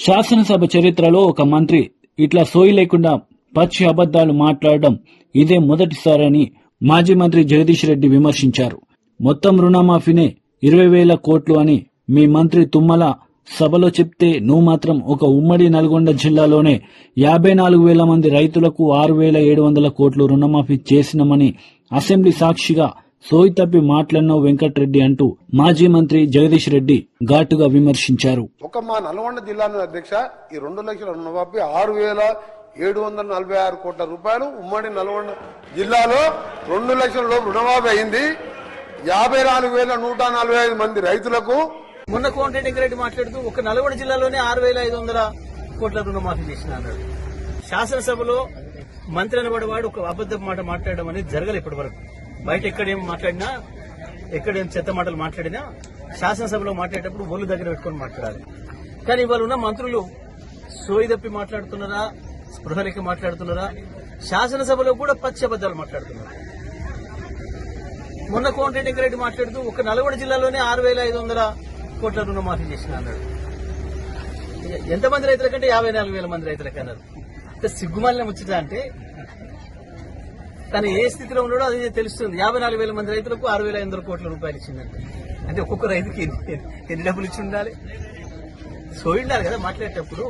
శాసనసభ చరిత్రలో ఒక మంత్రి ఇట్లా సోయి లేకుండా పచ్చి అబద్దాలు మాట్లాడడం ఇదే మొదటిసారని మాజీ మంత్రి జగదీష్ రెడ్డి విమర్శించారు. మొత్తం రుణమాఫీనే ఇరవై వేల కోట్లు అని మీ మంత్రి తుమ్మల సభలో చెప్తే నువ్వు మాత్రం ఒక ఉమ్మడి నల్గొండ జిల్లాలోనే యాభై నాలుగు వేల మంది రైతులకు ఆరు వేల ఏడు వందల కోట్లు రుణమాఫీ చేసినామని అసెంబ్లీ సాక్షిగా సోయి తప్పి మాట్లాడినావు వెంకట్రెడ్డి అంటూ మాజీ మంత్రి జగదీష్ రెడ్డి ఘాటుగా విమర్శించారు. ఒక మా నల్గొండ జిల్లాలో అధ్యక్ష ఈ రెండు లక్షల రుణమాఫీ ఆరు వేల ఏడు వందల నలభై ఆరు కోట్ల రూపాయలు ఉమ్మడి నల్గొండ జిల్లాలో రెండు లక్షల లోపు రుణమాఫీ అయింది. యాభై నాలుగు వేల నూట నలభై ఐదు మంది రైతులకు మొన్న కోమటిరెడ్డి రెడ్డి మాట్లాడుతూ ఒక నల్గొండ జిల్లాలోనే ఆరు వేల ఐదు వందల కోట్ల రుణమాఫీ చేసిన అన్నాడు. శాసనసభలో మంత్రి అనబడేవాడు ఒక అబద్ధం మాట మాట్లాడడం అనేది జరగలేదు ఇప్పటి వరకు. బయట ఎక్కడేం మాట్లాడినా ఎక్కడేం చెత్త మాటలు మాట్లాడినా శాసనసభలో మాట్లాడేటప్పుడు ఒళ్ళు దగ్గర పెట్టుకొని మాట్లాడాలి. కానీ ఇవాళ ఉన్న మంత్రులు సోయి తప్పి మాట్లాడుతున్నారా స్పృహలకి మాట్లాడుతున్నారా శాసనసభలో కూడా పచ్చబద్దాలు మాట్లాడుతున్నారు. మొన్న కోమటిరెడ్డి రెడ్డి మాట్లాడుతూ ఒక నల్గొండ జిల్లాలోనే ఆరు వేల ఐదు వందల కోట్ల రుణమాఫీ చేసిన అన్నాడు. ఎంతమంది రైతుల కంటే యాభై నాలుగు వేల మంది రైతులకి అన్నారు సిగ్గుమాలిన ముచ్చట అంటే తను ఏ స్థితిలో ఉన్నాడో అది తెలుస్తుంది. యాభై నాలుగు వేల మంది రైతులకు ఆరు వేల ఐదు వందల కోట్ల రూపాయలు ఇచ్చిందంటే. అంటే ఒక్కొక్క రైతుకి ఎన్ని డబ్బులు ఇచ్చి ఉండాలి? సో ఉండాలి కదా మాట్లాడేటప్పుడు.